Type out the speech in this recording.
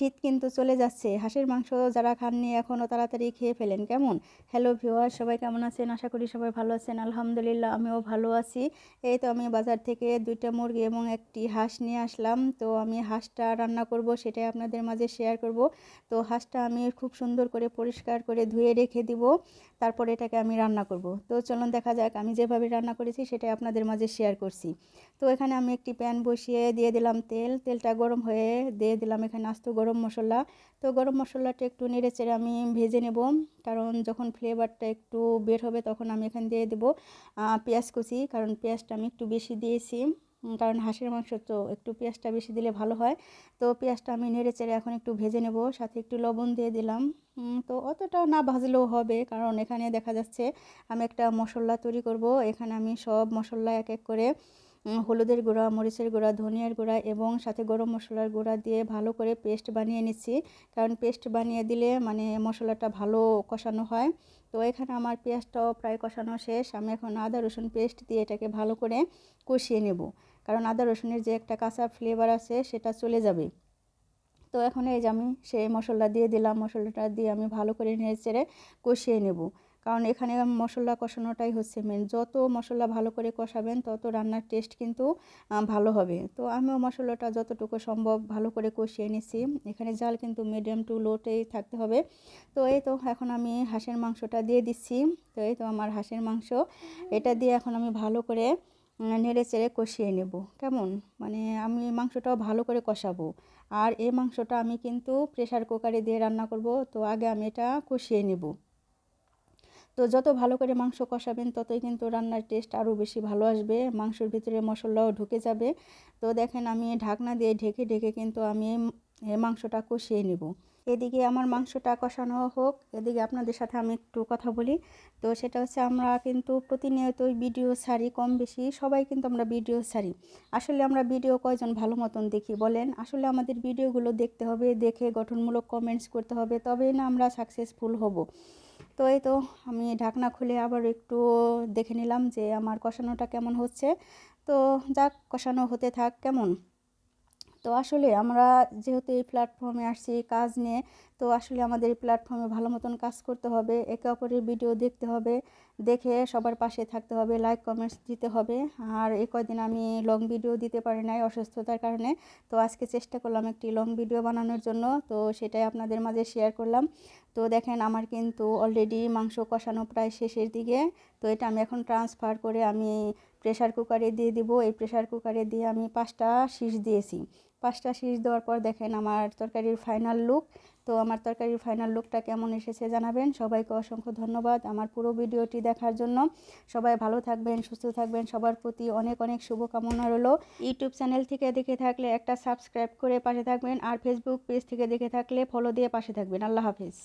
শীত কিন্তু চলে যাচ্ছে। হাঁসের মাংস যারা খাননি এখনও তাড়াতাড়ি খেয়ে ফেলেন। কেমন? হ্যালো ভিওয়ার সবাই কেমন আছেন? আশা করি সবাই ভালো আছেন। আলহামদুলিল্লাহ, আমিও ভালো আছি। এই তো আমি বাজার থেকে দুইটা মুরগি এবং একটি হাঁস নিয়ে আসলাম। তো আমি হাঁসটা রান্না করব, সেটাই আপনাদের মাঝে শেয়ার করব। তো হাঁসটা আমি খুব সুন্দর করে পরিষ্কার করে ধুয়ে রেখে দিব। তারপর এটাকে আমি রান্না করব। তো চলুন দেখা যাক, আমি যেভাবে রান্না করেছি সেটাই আপনাদের মাঝে শেয়ার করছি। তো এখানে আমি একটি প্যান বসিয়ে দিয়ে দিলাম তেল। তেলটা গরম হয়ে দিয়ে দিলাম এখানে আস্ত গরম মশলা। তো গরম মশলাটা একটু নেড়ে চেড়ে আমি ভেজে নেব। কারণ যখন ফ্লেভারটা একটু বের হবে তখন আমি এখানে দিয়ে দেবো পেঁয়াজ কুচি। কারণ পেঁয়াজটা আমি একটু বেশি দিয়েছি। কারণ হাঁসের মাংস তো একটু পেঁয়াজটা বেশি দিলে ভালো হয়। তো পেঁয়াজটা আমি নেড়ে চেড়ে এখন একটু ভেজে নেব। সাথে একটু লবণ দিয়ে দিলাম। তো অতটা না ভাজলেও হবে। কারণ এখানে দেখা যাচ্ছে আমি একটা মশলা তৈরি করব। এখানে আমি সব মশলা এক এক করে হলুদের গুঁড়া, মরিচের গুঁড়া, ধনিয়ার গুঁড়া এবং সাথে গরম মশলার গুঁড়া দিয়ে ভালো করে পেস্ট বানিয়ে নিচ্ছি। কারণ পেস্ট বানিয়ে দিলে মানে মশলাটা ভালো কষানো হয়। তো এখানে আমার পেঁয়াজটাও প্রায় কষানো শেষ। আমি এখন আদা, রসুন পেস্ট দিয়ে এটাকে ভালো করে কষিয়ে নেব। কারণ আদা, রসুনের যে একটা কাঁচা ফ্লেভার আছে সেটা চলে যাবে। তো এখন এই যে আমি সেই মশলা দিয়ে দিলাম, মশলাটা দিয়ে আমি ভালো করে নেড়ে চেড়ে কষিয়ে নেব। কারণ এখানে মশলা কষানোটাই হচ্ছে মেন যত মশলা ভালো করে কষাবেন, তত রান্নার টেস্ট কিন্তু ভালো হবে। তো আমিও মশলাটা যতটুকু সম্ভব ভালো করে কষিয়ে নিছি এখানে জাল কিন্তু মিডিয়াম টু লোটেই থাকতে হবে। তো এই তো এখন আমি হাঁসের মাংসটা দিয়ে দিচ্ছি। তো এই তো আমার হাঁসের মাংস। এটা দিয়ে এখন আমি ভালো করে নেড়ে চেড়ে কষিয়ে নেব। কেমন? মানে আমি মাংসটাও ভালো করে কষাবো। আর এই মাংসটা আমি কিন্তু প্রেশার কুকারে দিয়ে রান্না করব। তো আগে আমি এটা কষিয়ে নেব। তো যত ভালো করে মাংস কষাবেন, ততই কিন্তু রান্নার টেস্ট আরও বেশি ভালো আসবে, মাংসের ভিতরে মশলাও ঢুকে যাবে। তো দেখেন আমি ঢাকনা দিয়ে ঢেকে ঢেকে কিন্তু আমি মাংসটা কষিয়ে নেব। এদিকে আমার মাংসটা কষানো হোক, এদিকে আপনাদের সাথে আমি একটু কথা বলি। তো সেটা হচ্ছে আমরা কিন্তু প্রতিনিয়তই ভিডিও ছাড়ি, কম বেশি সবাই কিন্তু আমরা ভিডিও ছাড়ি। আসলে আমরা ভিডিও কয়জন ভালো মতন দেখি বলেন? আসলে আমাদের ভিডিওগুলো দেখতে হবে, দেখে গঠনমূলক কমেন্টস করতে হবে, তবেই না আমরা সাকসেসফুল হব। তো এই তো আমি ঢাকনা খুলে আবার একটু দেখে নিলাম যে আমার কষানোটা কেমন হচ্ছে। তো যাক, কষানো হতে থাক, কেমন? তো আসলে আমরা যেহেতু এই প্ল্যাটফর্মে আসছি কাজ নিয়ে, তো আসলে আমাদের এই প্ল্যাটফর্মে ভালো মতন কাজ করতে হবে, একে অপরের ভিডিও দেখতে হবে, দেখে সবার পাশে থাকতে হবে লাইক কমেন্টস দিতে হবে। আর এই কয়দিন আমি লং ভিডিও দিতে পারি নাই অসুস্থতার কারণে, তো আজকে চেষ্টা করলাম একটি লং ভিডিও বানানোর জন্য, তো সেটাই আপনাদের মাঝে শেয়ার করলাম। তো দেখেন আমার কিন্তু অলরেডি মাংস কষানো প্রায় শেষের দিকে, তো এটা আমি এখন ট্রান্সফার করে আমি প্রেশার কুকারে দিয়ে দিব। এই প্রেশার কুকারে দিয়ে আমি পাঁচটা শীষ দিয়েছি। পাঁচটা শীষ দেওয়ার পর দেখেন আমার তরকারির ফাইনাল লুক তো আমার তরকারির ফাইনাল লুকটা কেমন এসেছে জানাবেন। সবাইকে অসংখ্য ধন্যবাদ আমার পুরো ভিডিওটি দেখার জন্য। সবাই ভালো থাকবেন, সুস্থ থাকবেন। সবার প্রতি অনেক অনেক শুভকামনা রইল। ইউটিউব চ্যানেল থেকে দেখে থাকলে একটা সাবস্ক্রাইব করে পাশে থাকবেন। আর ফেসবুক পেজ থেকে দেখে থাকলে ফলো দিয়ে পাশে থাকবেন। আল্লাহ হাফিজ।